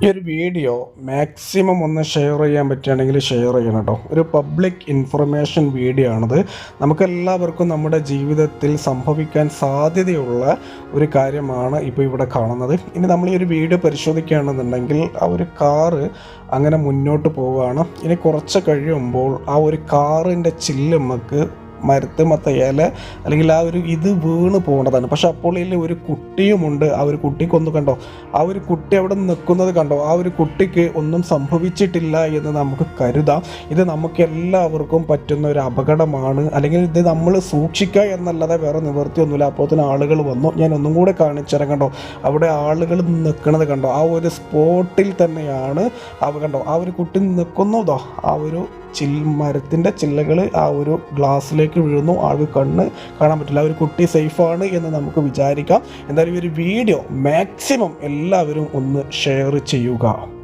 ഈ ഒരു video maximum ഒന്ന് ഷെയർ ചെയ്യാൻ പറ്റുകയാണെങ്കിൽ ഷെയർ ചെയ്യണം കേട്ടോ. ഒരു പബ്ലിക് ഇൻഫർമേഷൻ വീഡിയോ ആണിത്. നമുക്കെല്ലാവർക്കും നമ്മുടെ ജീവിതത്തിൽ സംഭവിക്കാൻ സാധ്യതയുള്ള ഒരു കാര്യമാണ് ഇപ്പോൾ ഇവിടെ കാണുന്നത്. ഇനി നമ്മൾ ഈ ഒരു വീഡിയോ പരിശോധിക്കുകയാണെന്നുണ്ടെങ്കിൽ ആ ഒരു കാറ് അങ്ങനെ മുന്നോട്ട് പോവുകയാണ്. ഇനി കുറച്ച് കഴിയുമ്പോൾ ആ ഒരു കാറിന്റെ ചില്ല് നമുക്ക് മരത്തുമത്ത ഇല അല്ലെങ്കിൽ ആ ഒരു ഇത് വീണ് പോകേണ്ടതാണ് പക്ഷെ അപ്പോൾ ഇതിൽ ഒരു കുട്ടിയുമുണ്ട്. ആ ഒരു കുട്ടിക്കൊന്ന് കണ്ടോ? ആ ഒരു കുട്ടി അവിടെ നിൽക്കുന്നത് കണ്ടോ? ആ ഒരു കുട്ടിക്ക് ഒന്നും സംഭവിച്ചിട്ടില്ല എന്ന് നമുക്ക് കരുതാം. ഇത് നമുക്ക് എല്ലാവർക്കും പറ്റുന്ന ഒരു അപകടമാണ്. അല്ലെങ്കിൽ ഇത് നമ്മൾ സൂക്ഷിക്കുക എന്നല്ലാതെ വേറെ നിവൃത്തിയൊന്നുമില്ല. അപ്പോൾ തന്നെ ആളുകൾ വന്നു. ഞാൻ ഒന്നും കൂടെ കാണിച്ചുതരാം കണ്ടോ? അവിടെ ആളുകൾ നിൽക്കുന്നത് കണ്ടോ? ആ ഒരു സ്പോട്ടിൽ തന്നെയാണ് അവ കണ്ടോ? ആ ഒരു കുട്ടി നിൽക്കുന്നതോ ആ ഒരു ചിൽ മരത്തിന്റെ ചില്ലകൾ ആ ഒരു ഗ്ലാസ്സിലേക്ക് വീഴുന്നു. ആൾക്ക് കണ്ണ് കാണാൻ പറ്റില്ല. ഒരു കുട്ടി സേഫാണ് എന്ന് നമുക്ക് വിചാരിക്കാം. എന്തായാലും ഈ ഒരു വീഡിയോ മാക്സിമം എല്ലാവരും ഒന്ന് ഷെയർ ചെയ്യുക.